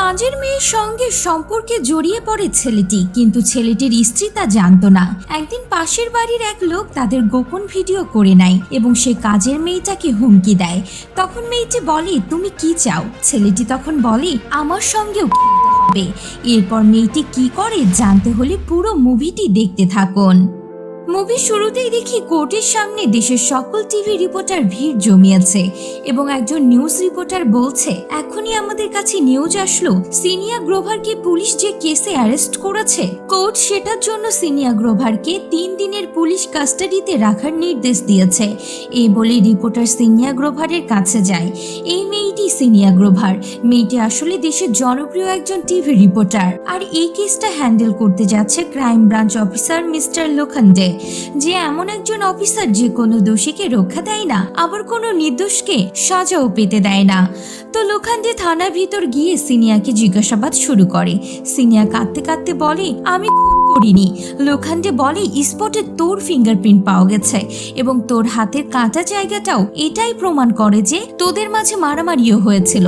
কাজের মেয়ের সঙ্গে সম্পর্কে জড়িয়ে পড়ে ছেলেটি, কিন্তু ছেলেটির স্ত্রী তা জানত না। একদিন পাশের বাড়ির এক লোক তাদের গোপন ভিডিও করে নেয় এবং সে কাজের মেয়েটাকে হুমকি দেয়। তখন মেয়েটি বলে, তুমি কি চাও? ছেলেটি তখন বলে, আমার সঙ্গেও হবে। এরপর মেয়েটি কি করে জানতে হলে পুরো মুভিটি দেখতে থাকুন। মুভি শুরুতেই দেখি কোর্টের সামনে দেশের সকল টিভি রিপোর্টার ভিড় জমিয়েছে এবং একজন নিউজ রিপোর্টার বলছে, এখনই আমাদের কাছে নিউজ আসলো। সিনিয়া গ্রোভারকে পুলিশ যে কেসে অ্যারেস্ট করেছে, কোর্ট সেটার জন্য সিনিয়া গ্রোভারকে তিন দিনের পুলিশ কাস্টাডিতে রাখার নির্দেশ দিয়েছে। এই বলে রিপোর্টার সিনিয়া গ্রোভারের কাছে যায়। এই মেয়েটি সিনিয়া গ্রোভার। মেয়েটি আসলে দেশের জনপ্রিয় একজন টিভি রিপোর্টার আর এই কেসটা হ্যান্ডেল করতে যাচ্ছে crime branch officer mister Lokhande যে এমন একজন অফিসার যে কোনো দোষীকে রক্ষা দেয় না, আবার কোনো নির্দোষকে সাজাও পেতে দেয় না। তো লোখান্ডে থানার ভিতর গিয়ে সিনিয়াকে জিজ্ঞাসাবাদ শুরু করে। সিনিয়া কাঁদতে কাঁদতে বলে, আমি খুন করিনি। লোখান্ডে বলে স্পটে তোর ফিঙ্গারপ্রিন্ট পাওয়া গেছে এবং তোর হাতের কাটা জায়গাটাও এটাই প্রমাণ করে যে তোদের মাঝে মারামারিও হয়েছিল।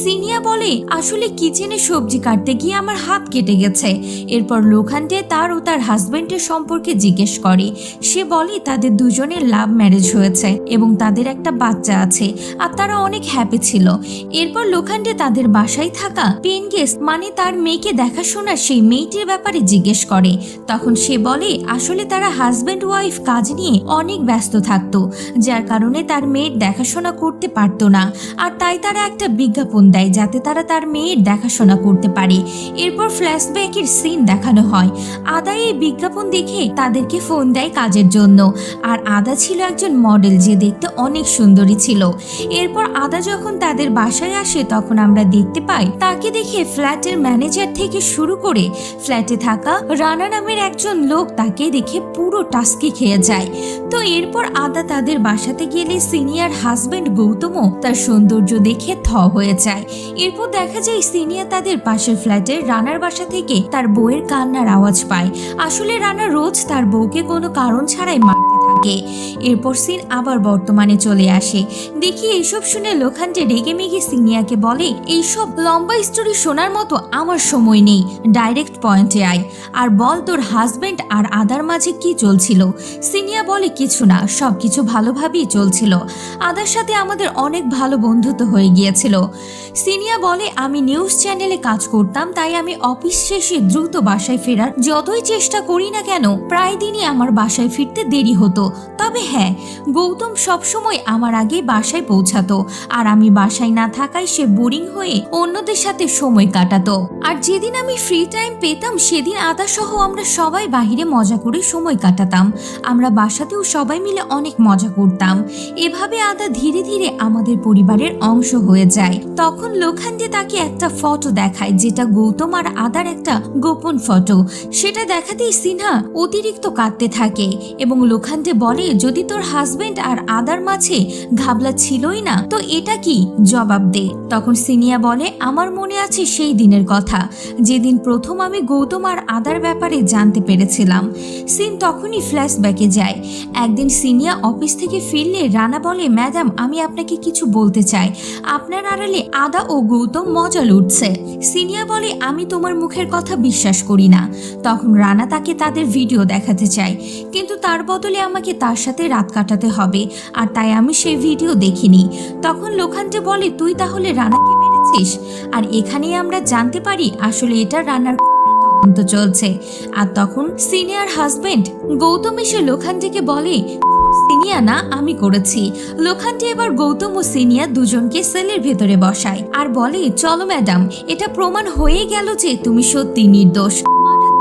সিনিয়া বলে, আসলে কিচেনে সবজি কাটতে গিয়ে আমার হাত কেটে গেছে। এরপর লোখান্ডে তার ও তার হাজবেন্ডের সম্পর্কে জিজ্ঞেস করে। সে বলে, তাদের দুজনের লাভ ম্যারেজ হয়েছে এবং তাদের একটা বাচ্চা আছে, আর তারা অনেক হ্যাপি ছিল। এরপর লোখান্ডে তাদের বাসায় থাকা পেন গেস্ট মানে তার মেয়েকে দেখাশোনা সেই মেয়েটির ব্যাপারে জিজ্ঞেস করে। তখন সে বলে, আসলে তারা হাজব্যান্ড ওয়াইফ কাজ নিয়ে অনেক ব্যস্ত থাকতো, যার কারণে তার মেয়ের দেখাশোনা করতে পারতো না। আর তাই তারা একটা বিজ্ঞাপন দেয়, যাতে তারা তার মেয়ের দেখাশোনা করতে পারে। এরপর ফ্ল্যাশব্যাকের সিন দেখানো হয়। আদা এই বিজ্ঞাপন দেখে তাদেরকে ফোন দেয় কাজের জন্য। আর আদা ছিল একজন মডেল যে দেখতে অনেক সুন্দরী ছিল। এরপর আদা যখন তাদের বাসায় আসে, তখন আমরা দেখতে পাই তাকে দেখে ফ্ল্যাটের ম্যানেজার থেকে শুরু করে ফ্ল্যাটে থাকা রানা নামের একজন লোক তাকে দেখে পুরো টাস্কি খেয়ে যায়। তো এরপর আদা তাদের বাসাতে গেলে সিনিয়র হাজবেন্ড গৌতমও তার সৌন্দর্য দেখে থ হয়ে যায়। এরপর দেখা যায় সিনিয়র তাদের পাশের ফ্ল্যাটের রানার বাসা থেকে তার বউয়ের কান্নার আওয়াজ পায়। আসলে রানা রোজ তার বউকে কোনো কারণ ছাড়াই মারতে থাকে এরপর সিন আবার বর্তমানে চলে আসে। দেখি এইসব শুনে লোখান্ডে রেগে মেগে সিনিয়াকে বলে, এইসব লম্বা স্টোরি শোনার মতো আমার সময় নেই। ডাইরেক্ট পয়েন্টে আয়। আর বল তোর হাজবেন্ড আর আদার মাঝে কি চলছিল? সিনিয়া বলে, কিছু না সব কিছু ভালোভাবেই চলছিল। আদার সাথে আমাদের অনেক ভালো বন্ধুত্ব হয়ে গিয়েছিল। সিনিয়া বলে, আমি নিউজ চ্যানেলে কাজ করতাম, তাই আমি অফিস শেষে দ্রুত বাসায় ফেরার যতই চেষ্টা করি না কেন, প্রায় দিনই আমার বাসায় ফিরতে দেরি হতো। তবে হ্যাঁ গৌতম সবসময় আমার আগে বাসায় পৌঁছাতো। আর আমি বাসায় না থাকায় সে বোরিং হয়ে অন্যদের সাথে সময় কাটাতো। আর যেদিন আমি ফ্রি টাইম পেতাম, সেদিন আদা সহ আমরা সবাই বাহিরে মজা করে সময় কাটাতাম। আমরা বাসাতেও সবাই মিলে অনেক মজা করতাম। এভাবে আদা ধীরে ধীরে আমাদের পরিবারের অংশ হয়ে যায়। তখন লোখান্ডে তাকে একটা ফটো দেখায়, যেটা গৌতম আর আদার একটা গোপন ফটো সেটা দেখাতেই সিনহা অতিরিক্ত কাঁদতে থাকে এবং লোখান্ডে বলে, যদি তোর হাজবেন্ড আর আদার মাঝে ঘাবলা ছিলই না, তো এটা কি? জবাব দে। তখন সিনিয়া বলে, আমার মনে আছে সেই দিনের কথা। যেদিন প্রথম আমি গৌতম আর আদার ব্যাপারে জানতে পেরেছিলাম। সিন তখনই ফ্ল্যাশব্যাকে যায়। একদিন সিনিয়া অফিস থেকে ফিরলে রানা বলে, ম্যাডাম, আমি আপনাকে কিছু বলতে চাই। আপনার আড়ালে আদা ও গৌতম মজা লুটছে। সিনিয়া বলে, আমি তোমার মুখের কথা বিশ্বাস করি না। তখন রানা তাকে তাদের ভিডিও দেখাতে চায়। কিন্তু তার বদলে আমাকে তার সাথে রাত কাটাতে হবে, আর তাই আমি সেই ভিডিও দেখিনি। তখন লোখান্ডে বলে, তুই তাহলে রানাকে মেরেছিস? আর এখানেই আমরা জানতে পারি আসলে এটা রানার তদন্ত চলছে। আর তখন সিনিয়র হাজবেন্ড গৌতম এসে লোখান্ডেকে বলে সিনিয়া না, আমি করেছি। লোখান্ডে এবার গৌতম ও সিনিয়া দুজনকে সেলের ভেতরে বসায় আর বলে, চলো ম্যাডাম, এটা প্রমাণ হয়ে গেল যে তুমি সত্যি নির্দোষ।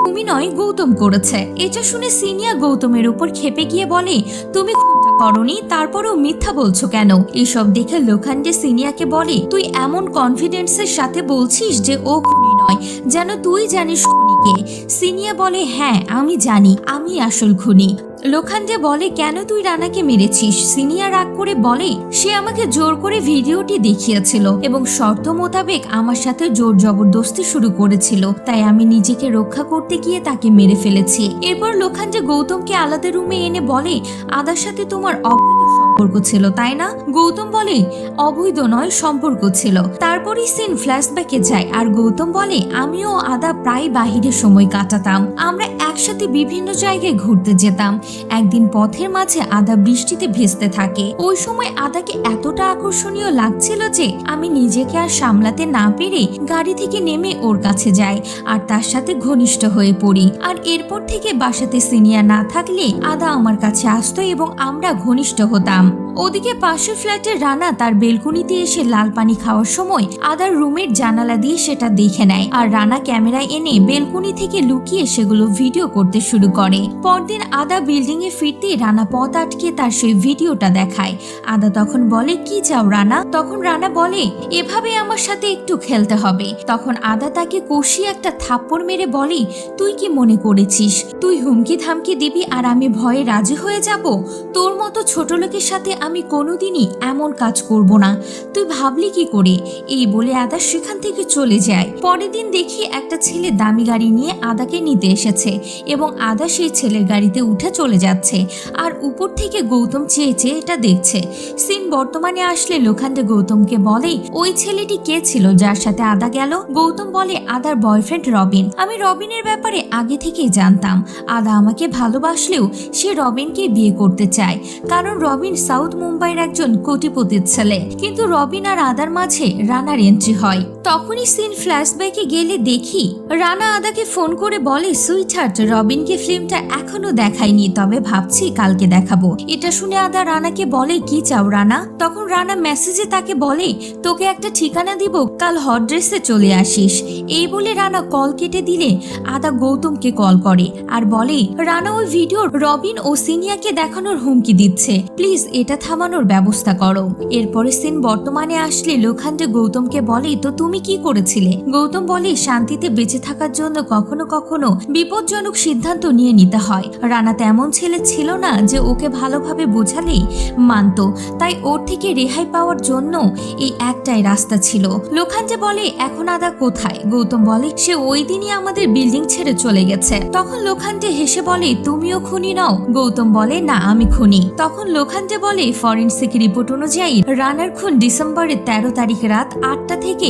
তুমি নয়, গৌতম করেছে। এটা শুনে সিনিয়া গৌতমের উপর খেপে গিয়ে বলে, তুমি খুনটা করনি, তারপরেও মিথ্যা বলছো কেন? এসব দেখে লোখান্ডে সিনিয়াকে বলে, তুই এমন কনফিডেন্সের সাথে বলছিস যে ও খুনি নয়, যেন তুই জানিস খুনিকে। সিনিয়া বলে হ্যাঁ আমি জানি, আমি আসল খুনি। লোখান্ডে বলে, কেন তুই রানাকে মেরেছিস? সিনিয়া রাগ করে বলে, সে আমাকে জোর করে ভিডিওটি দেখিয়েছিল এবং শর্ত মোতাবেক আমার সাথে জোর জবরদস্তি শুরু করেছিল। তাই আমি নিজেকে রক্ষা করতে গিয়ে তাকে মেরে ফেলেছি। এরপর লোখান যে গৌতমকে আলাদা রুমে এনে বলে, আদার সাথে তোমার অবৈধ সম্পর্ক ছিল, তাই না? গৌতম বলে, অবৈধ নয়, সম্পর্ক ছিল। তারপরই সিন ফ্ল্যাশব্যাকে যায়, আর গৌতম বলে, আমিও আদা প্রায় বাহিরে সময় কাটাতাম। আমরা একসাথে বিভিন্ন জায়গায় ঘুরতে যেতাম। একদিন পথের মাঝে আদা বৃষ্টিতে ভেস্তে থাকে। ওই সময় আদাকে এতটা আকর্ষণীয় লাগছিল যে, আমি নিজেকে আর সামলাতে না পেরে গাড়ি থেকে নেমে ওর কাছে যাই, আর তার সাথে ঘনিষ্ঠ হয়ে পড়ি। আর এরপর থেকে বাসাতে সিনিয়র না থাকলে আদা আমার কাছে আসতো এবং আমরা ঘনিষ্ঠ হতাম। ওদিকে পাশের ফ্ল্যাটের রানা তার বেলকুনিতে এসে লাল পানি খাওয়ার সময় আদার রুমের জানালা দিয়ে সেটা দেখে নেয়। আর রানা ক্যামেরা এনে বেলকুনি থেকে লুকিয়ে সেগুলো ভিডিও করতে শুরু করে। পরদিন আদা বিল্ডিং এ ফিরতে রানা পথ আটকে তার সেই ভিডিওটা দেখায়। আদা তখন বলে, কি চাও রানা? তখন রানা বলে এভাবে আমার সাথে একটু খেলতে হবে। তখন আদা তাকে কষিয়ে একটা থাপ্পড় মেরে বলে, তুই কি মনে করেছিস? তুই হুমকি ধামকি দিবি আর আমি ভয়ে রাজি হয়ে যাব? তোর মতো ছোট লোকের সাথে আমি কোনোদিনই এমন কাজ করব না। তুই ভাবলি কি করে? এই বলে আদা সেখান থেকে চলে যায়। পরের দিন দেখি একটা ছেলে দামি গাড়ি নিয়ে আদাকে নিতে এসেছে এবং আদা সেই ছেলের গাড়িতে উঠে চলে যাচ্ছে আর উপর থেকে গৌতম চেয়ে চেয়ে এটা দেখছে। সিন বর্তমানে আসলে লোখান্দে গৌতমকে বলে, ওই ছেলেটি কে ছিল যার সাথে আদা গেল? গৌতম বলে, আদার বয়ফ্রেন্ড রবিন। আমি রবিনের ব্যাপারে আগে থেকেই জানতাম। আদা আমাকে ভালোবাসলেও সে রবিনকে বিয়ে করতে চায়। কারণ রবিন সাউথ মুম্বাইয়ের একজন কোটিপতির ছেলে। কিন্তু রবিন আর আদার মাঝে রানার এন্ট্রি হয়। তখনই সিন ফ্ল্যাশব্যাকে গেলে দেখি রানা আদাকে ফোন করে বলে, সুইটহার্ট, রবিনকে ফিল্মটা এখনও দেখায়নি, তবে ভাবছি কালকে দেখাবো। এটা শুনে আদা রানাকে বলে, কি চাও রানা? তখন রানা মেসেজে তাকে বলে, তোকে একটা ঠিকানা দিব, কাল হট ড্রেসে চলে আসিস। এই বলে রানা কল কেটে দিলে আদা গৌতমকে কল করে আর বলে, রানা, ওই ভিডিও রবিন ও সিনিয়াকে দেখানোর হুমকি দিচ্ছে। প্লিজ এটা থামানোর ব্যবস্থা করো। এরপরে সিন বর্তমানে আসলে লোখান্ডে গৌতমকে বলে, তো তুমি কি করেছিলে? গৌতম বলে, শান্তিতে বেঁচে থাকার জন্য কখনো কখনো বিপজ্জনক সিদ্ধান্ত নিয়ে নিতে হয়। রানা তেমন ছেলে ছিল না যে ওকে ভালোভাবে বোঝালেই মানত। তাই ওর থেকে রেহাই পাওয়ার জন্য এই একটাই রাস্তা ছিল। লোখান্ডে বলে, এখন আদা কোথায়? গৌতম বলে, সে ওই দিনই আমাদের বিল্ডিং ছেড়ে চলে গেছে। তখন লোখান্ডে হেসে বলে, তুমিও খুনি নাও? গৌতম বলে, না, আমি খুনি। তখন লোখান্ডে বলে ফরেন্সিক রিপোর্ট অনুযায়ী রানার খুন ডিসেম্বরের তেরো তারিখ রাত আটটা থেকে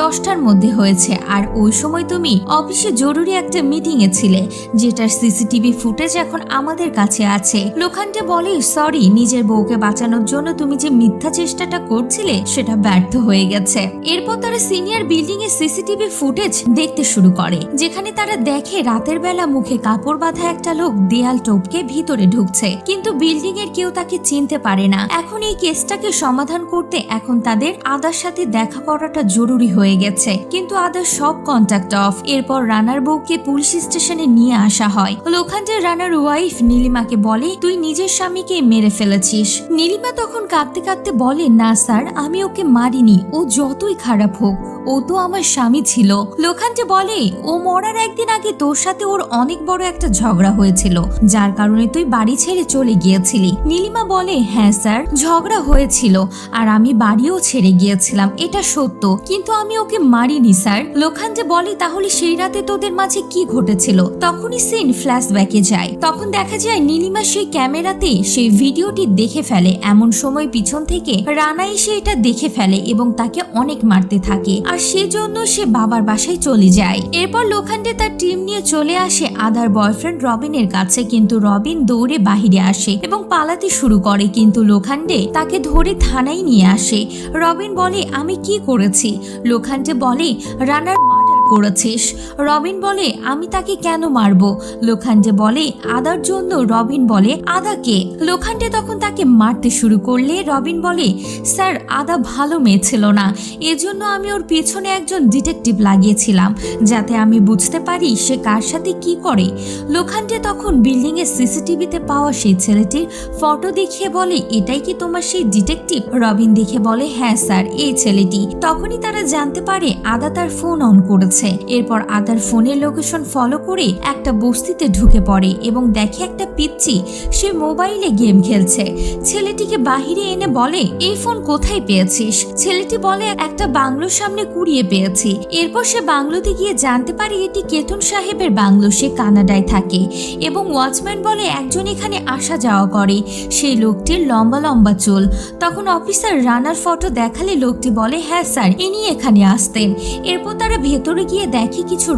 দশটার মধ্যে হয়েছে। আর ওই সময় তুমি অফিসে জরুরি একটা মিটিং এ ছিলে, যেটার সিসিটিভি ফুটেজ এখন আমাদের কাছে আছে। লোখান্ডে বলে, সরি, নিজের বউকে বাঁচানোর জন্য তুমি যে মিথ্যা চেষ্টাটা করছিলে, সেটা ব্যর্থ হয়ে গেছে। এরপর তারা সিনিয়র বিল্ডিং এর সিসিটিভি ফুটেজ দেখতে শুরু করে, যেখানে তারা দেখে রাতের বেলা মুখে কাপড় বাঁধা একটা লোক দেয়াল টপকে ভিতরে ঢুকছে। কিন্তু বিল্ডিং এর কেউ তাকে চিনতে পারে না। এখন এই কেসটাকে সমাধান করতে এখন তাদের আদার সাথে দেখা করাটা জরুরি হয়ে গেছে। কিন্তু আদার সব কন্ট্যাক্ট অফ এরপর রানার বউকে পুলিশ স্টেশনে নিয়ে আসা হয়। লোখান্ডের রানার ওয়াইফ নীলিমাকে বলে, তুই নিজের স্বামীকে মেরে ফেলেছিস। নীলিমা তখন কাঁদতে কাঁদতে বলে, না স্যার, আমি ওকে মারিনি। ও যতই খারাপ হোক, ও তো আমার স্বামী ছিল। লোখান্ডে বলে, ও মরার একদিন আগে তোর সাথে ওর অনেক বড় একটা ঝগড়া হয়েছিল। যার কারণে তুই বাড়ি ছেড়ে চলে গিয়েছিলি। নীলিমা বলে হ্যাঁ স্যার, ঝগড়া হয়েছিল আর আমি বাড়িও ছেড়ে গিয়েছিলাম, এটা সত্য। কিন্তু আমি ওকে মারিনি স্যার। লোখান যে বলে, তাহলে সেই রাতে তোদের মাঝে কি ঘটেছিল? তখনই সিন ফ্ল্যাশব্যাকে যায়। তখন দেখা যায় নীলিমা সেই ক্যামেরাতে সেই ভিডিওটি দেখে ফেলে। এমন সময় পিছন থেকে রানা এসে এটা দেখে ফেলে এবং তাকে অনেক মারতে থাকে। আর সেজন্য সে বাবার বাসায় চলে যায়। এরপর লোখান্ডে তার টিম নিয়ে চলে আসে আদার বয়ফ্রেন্ড রবিনের কাছে। কিন্তু রবিন দৌড়ে বাহিরে আসে এবং পালাতে শুরু করে। কিন্তু লোখান্ডে তাকে ধরে থানায় নিয়ে আসে। রবিন বলে আমি কি করেছি? লোখান্ডে বলে রানার করেছিস? রবিন বলে, আমি তাকে কেন মারবো? লোখান্ডে বলে, আদার জন্য রবিন বলে আদাকে লোখান্ডে তখন তাকে মারতে শুরু করলে রবিন বলে, স্যার, আদা ভালো মেয়ে ছিল না। এজন্য আমি ওর পেছনে একজন ডিটেকটিভ লাগিয়েছিলাম, যাতে আমি বুঝতে পারি সে কার সাথে কি করে। লোখান্ডে তখন বিল্ডিং এর সিসিটিভিতে পাওয়া সেই ছেলেটির ফটো দেখিয়ে বলে, এটাই কি তোমার সেই ডিটেকটিভ? রবিন দেখে বলে হ্যাঁ স্যার, এই ছেলেটি। তখনই তারা জানতে পারে, আদা তার ফোন অন করেছে। গেছে এরপর আদার ফোনের লোকেশন ফলো করে একটা বস্তিতে ঢুকে পড়ে এবং দেখে একটা পিচ্ছি সে মোবাইলে গেম খেলছে। ছেলেটিকে বাহিরে এনে বলে, এই ফোন কোথায় পেয়েছিস? ছেলেটি বলে, একটা বাংলোর সামনে কুড়িয়ে পেয়েছি। এরপর সে বাংলোতে গিয়ে জানতে পারে এটি কেতন সাহেবের বাংলো। সে কানাডায় থাকে এবং ওয়াচম্যান বলে, একজন এখানে আসা যাওয়া করে। সেই লোকটির লম্বা লম্বা চুল। তখন অফিসার রানার ফটো দেখালে লোকটি বলে হ্যাঁ স্যার, ইনি এখানে আসতেন। এরপর তারা ভেতরে গিয়ে দেখে কিছু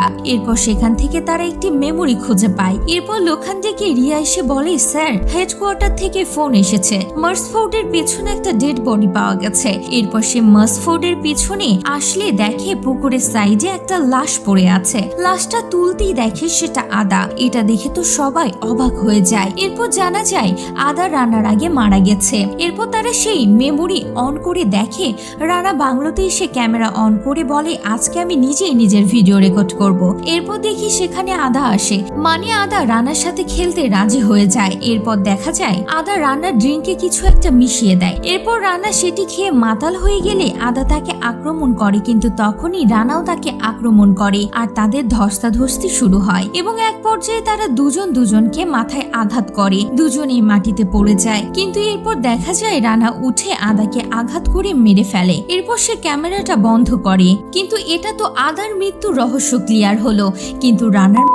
দাগ এরপর সেখান থেকে তারা একটি মেমোরি খুঁজে পায়। এরপর লোখান থেকে রিয়া এসে বলে, স্যার, হেডকোয়ার্টার থেকে ফোন এসেছে। মার্সফোর্ডের পেছনে একটা ডেড বডি পাওয়া গেছে। এরপর সে মার্সফোর্ডের পিছনে আসলে দেখে পুকুরের সাইডে একটা লাশ পড়ে আছে। লাশটা তুলতেই দেখে সেটা আদা। এটা দেখে তো সবাই অবাক হয়ে যায়। এরপর জানা যায়, আদা রানার আগে মারা গেছে। এরপর তারা সেই মেমোরি অন করে দেখে, রানা বাংলোতে এসে ক্যামেরা অন করে বলে, আজকে আমি নিজেই নিজের ভিডিও রেকর্ড করব। এরপর দেখি সেখানে আদা আসে। মানে আদা রানার সাথে খেলতে রাজি হয়ে যায়। এরপর দেখা যায়, আদা রানার ড্রিঙ্কে কিছু একটা মিশিয়ে দেয়। এরপর রানা সেটি খেয়ে মাতাল হয়ে গেলে আদা তাকে আক্রমণ করে, কিন্তু তখনই রানাও তাকে আক্রমণ করে আর তাদের ধস্তাধস্তি শুরু হয় এবং এক পর্যায়ে তারা দুজন দুজনকে মাথায় আঘাত করে। দুজনেই মাটিতে পড়ে যায়। কিন্তু এরপর দেখা যায়, রানা উঠে আদাকে আঘাত করে মেরে ফেলে। এরপর সে ক্যামেরাটা বন্ধ করে। কিন্তু এটা তো আদার মৃত্যুর রহস্য, ক্লিয়ার হলো, কিন্তু রানার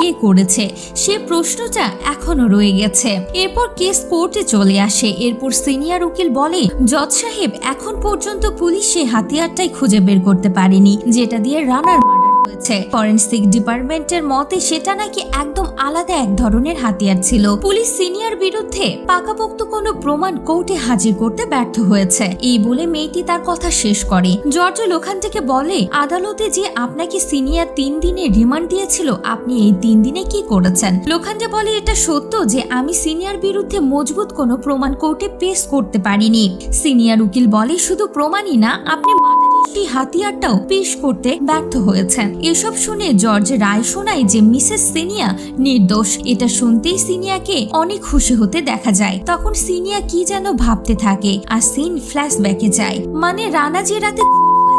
কে করেছে? সে প্রশ্নটা এখনও রয়ে গেছে। এরপর কেস কোর্টে চলে আসে। এরপর সিনিয়র উকিল বলে, জজ সাহেব, এখন পর্যন্ত পুলিশ সে হাতিয়ারটাই খুঁজে বের করতে পারেনি, যেটা দিয়ে রানার হয়েছে। ফরেন্সিক ডিপার্টমেন্টের মতে সেটা নাকি একদম আলাদা এক ধরনের হাতিয়ার ছিল। পুলিশ সিনিয়র বিরুদ্ধে পাকাপোক্ত কোনো প্রমাণ কোর্টে হাজির করতে ব্যর্থ হয়েছে। এই বলে মেয়েটি তার কথা শেষ করে। জর্জ লোখান থেকে বলে, আদালতে যে আপনাকে সিনিয়র তিন দিনের রিমান্ড দিয়েছিল, আপনি এই তিন দিনে কি করেছেন? লোখান্ডে বলে, এটা সত্য যে আমি সিনিয়র বিরুদ্ধে মজবুত কোনো প্রমাণ কোর্টে পেশ করতে পারিনি। সিনিয়র উকিল বলে, শুধু প্রমাণই না, আপনি মাদারি সেই হাতিয়ারটাও পেশ করতে ব্যর্থ হয়েছেন। এসব শুনে জর্জ রায় শোনায় যে মিসেস সিনিয়া নির্দোষ। এটা শুনতেই সিনিয়াকে অনেক খুশি হতে দেখা যায়। তখন সিনিয়া কি যেন ভাবতে থাকে। আর সিন ফ্ল্যাশব্যাকে যায়। মানে রানা যে রাতে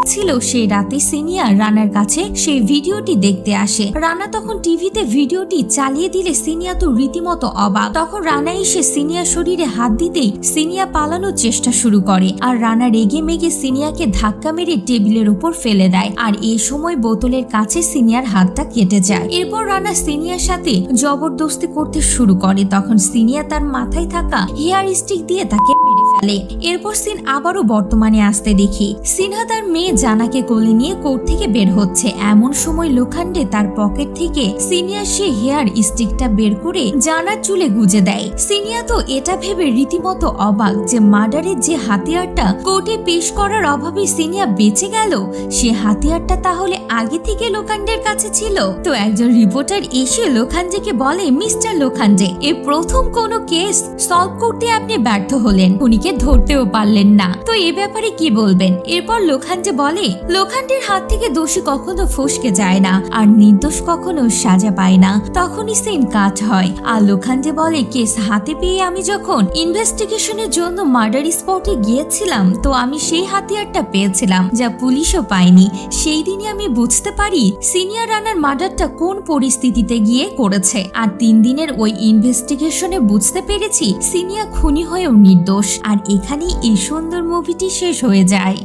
ছিল সেই রাতে সিনিয়া রানার কাছে সেই ভিডিওটি দেখতে আসে। রানা তখন টিভিতে ভিডিওটি চালিয়ে দিলে সিনিয়া তো রীতিমতো অবাক। তখন রানা এসে সিনিয়া শরীরে হাত দিতেই সিনিয়া পালানোর চেষ্টা শুরু করে আর রানা রেগে মেগে সিনিয়াকে ধাক্কা মেরে টেবিলের উপর ফেলে দেয় আর এই সময় বোতলের কাছে সিনিয়ার হাতটা কেটে যায়। এরপর রানা সিনিয়ার সাথে জবরদস্তি করতে শুরু করে। তখন সিনিয়া তার মাথায় থাকা হেয়ার স্টিক দিয়ে তাকে মেরে ফেলে। এরপর সিন আবারও বর্তমানে আসতে দেখি। সিনহা তার মেয়ে জানাকে কোলে নিয়ে কোর্ট থেকে বের হচ্ছে। এমন সময় লোখান্ডে তার পকেট থেকে সিনিয়া সে হেয়ার স্টিকটা বের করে জানার চুলে গুজে দেয়। সিনিয়া তো এটা ভেবে রীতিমতো অবাক যে মার্ডারের যে হাতিয়ারটা কোর্টে পেশ করার অভাবে সিনিয়া বেঁচে গেল, সে হাতিয়ারটা তাহলে আগে থেকে লোখান্ডের কাছে ছিল? তো একজন রিপোর্টার এসে লোখান্ডেকে বলে, মিস্টার লোখান্ডে এ প্রথম কোনো কেস সলভ করতে আপনি ব্যর্থ হলেন। উনিকে ধরতেও পারলেন না। তো এ ব্যাপারে কি বলবেন? এরপর লোখান্ডে বলে লোখান্ডের হাত থেকে দোষী কখনো ফসকে যায় না, আর নির্দোষ কখনো সাজা পায় না। তখনই সিন কাট হয়। আর লোখান্ডে বলে, কেস হাতে পেয়ে আমি যখন ইনভেস্টিগেশনের জন্য মার্ডার স্পটে গিয়েছিলাম, তো আমি সেই হাতিয়ারটা পেয়েছিলাম, যা পুলিশও পায়নি। সেই দিনই আমি বুঝতে পারি, সিনিয়র রানার মার্ডারটা কোন পরিস্থিতিতে গিয়ে করেছে। আর তিন দিনের ওই ইনভেস্টিগেশনে বুঝতে পেরেছি সিনিয়া খুনি হয়েও নির্দোষ। আর এখানেই এই সুন্দর মুভিটি শেষ হয়ে যায়।